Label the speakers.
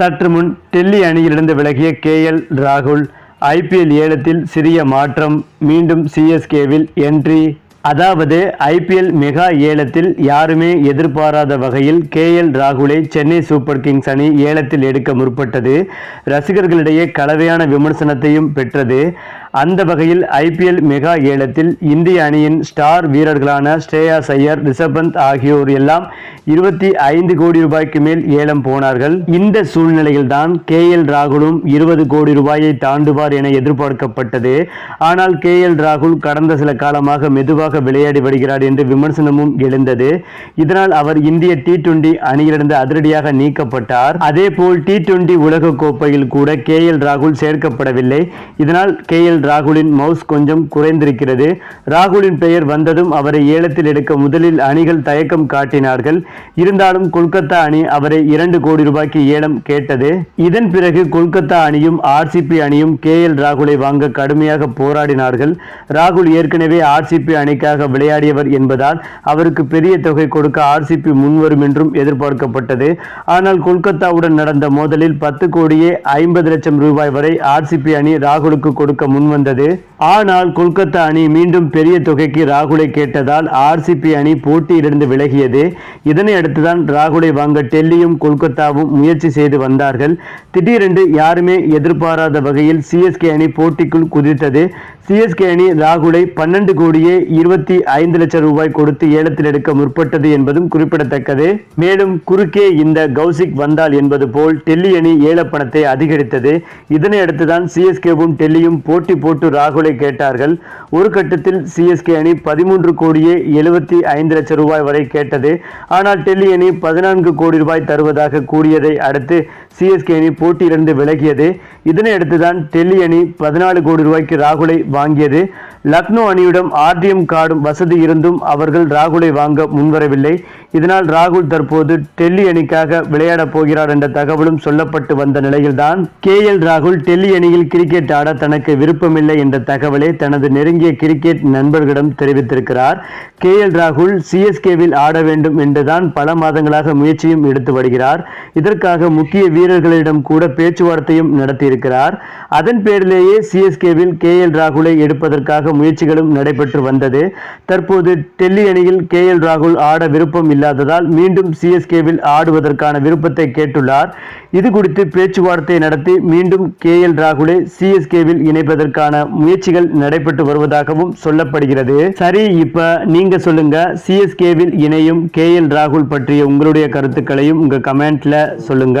Speaker 1: சற்று முன் டெல்லி அணியிலிருந்து விலகிய கேஎல் ராகுல் ஐபிஎல் ஏலத்தில் சிறிய மாற்றம் மீண்டும் சிஎஸ்கேவில் என்ட்ரி அதாவது ஐபிஎல் மெகா ஏலத்தில் யாருமே எதிர்பாராத வகையில் கேஎல் ராகுலை சென்னை சூப்பர் கிங்ஸ் அணி ஏலத்தில் எடுக்க முற்பட்டது. ரசிகர்களிடையே கலவையான விமர்சனத்தையும் பெற்றது. அந்த வகையில் ஐபிஎல் மெகா ஏலத்தில் இந்திய அணியின் ஸ்டார் வீரர்களான ஸ்ரேயாஸ் ஐயர் ரிஷபந்த் ஆகியோர் எல்லாம் இருபத்தி ஐந்து கோடி ரூபாய்க்கு மேல் ஏலம் போனார்கள். இந்த சூழ்நிலையில்தான் கே எல் ராகுலும் இருபது கோடி ரூபாயை தாண்டுவார் என எதிர்பார்க்கப்பட்டது. ஆனால் கே எல் ராகுல் கடந்த சில காலமாக மெதுவாக விளையாடி வருகிறார் என்று விமர்சனமும் எழுந்தது. இதனால் அவர் இந்திய டி டுவெண்டி அணியிலிருந்து அதிரடியாக நீக்கப்பட்டார். அதேபோல் டி டுவெண்டி உலக கோப்பையில் கூட கே எல் ராகுல் சேர்க்கப்படவில்லை. இதனால் கே எல் ராகுலின் மவுஸ் கொஞ்சம் குறைந்திருக்கிறது. ராகுலின் பெயர் வந்ததும் அவரை ஏலத்தில் எடுக்க முதலில் அணிகள் தயக்கம் காட்டினார்கள். இருந்தாலும் கொல்கத்தா அணி அவரை இரண்டு கோடி ரூபாய்க்கு ஏலம் கேட்டது. இதன் பிறகு கொல்கத்தா அணியும் ஆர்சிபி அணியும் கே எல் ராகுலை வாங்க கடுமையாக போராடினார்கள். ராகுல் ஏற்கனவே ஆர்சிபி அணிக்காக விளையாடியவர் என்பதால் அவருக்கு பெரிய தொகை கொடுக்க ஆர்சிபி முன்வரும் என்றும் எதிர்பார்க்கப்பட்டது. ஆனால் கொல்கத்தாவுடன் நடந்த மோதலில் பத்து கோடியே ஐம்பது லட்சம் ரூபாய் வரை ஆர்சிபி அணி ராகுலுக்கு கொடுக்க முன் முன்வந்தது ஆனால் கொல்கத்தா அணி மீண்டும் பெரிய தொகைக்கு ராகுலை கேட்டதால் ஆர்சிபி அணி போட்டியிலிருந்து விலகியது. இதனை அடுத்துதான் ராகுலை வாங்க டெல்லியும் கொல்கத்தாவும் முயற்சி செய்து வந்தார்கள். திடீரென்று யாருமே எதிர்பாராத வகையில் சிஎஸ்கே அணி போட்டிக்குள் குதித்தது. சிஎஸ்கே அணி ராகுலை பன்னெண்டு கோடியே இருபத்தி ஐந்து லட்சம் ரூபாய் கொடுத்து ஏலத்தில் எடுக்க முற்பட்டது என்பதும் குறிப்பிடத்தக்கது. மேலும் குறுக்கே இந்த கௌசிக் வந்தால் என்பது போல் டெல்லி அணி ஏலப்பணத்தை அதிகரித்தது. இதனை அடுத்துதான் சிஎஸ்கேவும் டெல்லியும் போட்டி போட்டு ராகுலை கேட்டார்கள். ஒரு கட்டத்தில் சிஎஸ்கே அணி பதிமூன்று கோடியே எழுபத்தி ஐந்து லட்சம் ரூபாய் வரை கேட்டது. ஆனால் டெல்லி அணி பதினான்கு கோடி ரூபாய் தருவதாக கூறியதை அடுத்து சிஎஸ்கே அணி போட்டியிலிருந்து விலகியது. இதனையடுத்துதான் டெல்லி அணி பதினாலு கோடி ரூபாய்க்கு ராகுலை வாங்கியது. லக்னோ அணியிடம் ஆர்டிஎம் கார்டும் வசதி இருந்தும் அவர்கள் ராகுலை வாங்க முன்வரவில்லை. இதனால் ராகுல் தற்போது டெல்லி அணிக்காக விளையாடப் போகிறார் என்ற தகவலும் சொல்லப்பட்டு வந்த நிலையில்தான் கே எல் ராகுல் டெல்லி அணியில் கிரிக்கெட் ஆட தனக்கு விருப்பமில்லை என்ற தகவலை தனது நெருங்கிய கிரிக்கெட் நண்பர்களிடம் தெரிவித்திருக்கிறார். கே எல் ராகுல் சிஎஸ்கேவில் ஆட வேண்டும் என்றுதான் பல மாதங்களாக முயற்சியும் எடுத்து வருகிறார். இதற்காக முக்கிய வீரர்களிடம் கூட பேச்சுவார்த்தையும் நடத்தியிருக்கிறார். அதன் பேரிலேயே சிஎஸ்கேவில் கே எல் ராகுலை எடுப்பதற்காக முயற்சிகளும் நடைபெற்று வந்தது. தற்போது டெல்லி அணியில் கே எல் ராகுல் ஆட விருப்பம் இல்லாததால் மீண்டும் சிஎஸ்கேவில் ஆடுவதற்கான விருப்பத்தை கேட்டுள்ளார். இது குறித்து பேச்சுவார்த்தை நடத்தி மீண்டும் கே எல் ராகுலை சிஎஸ்கேவில் இணைப்பதற்கான முயற்சிகள் நடைபெற்று வருவதாகவும் சொல்லப்படுகிறது. சரி இப்ப நீங்க சொல்லுங்க சிஎஸ்கேவில் இணையும் கே எல் ராகுல் பற்றிய உங்களுடைய கருத்துக்களையும் உங்க கமெண்ட்ல சொல்லுங்க.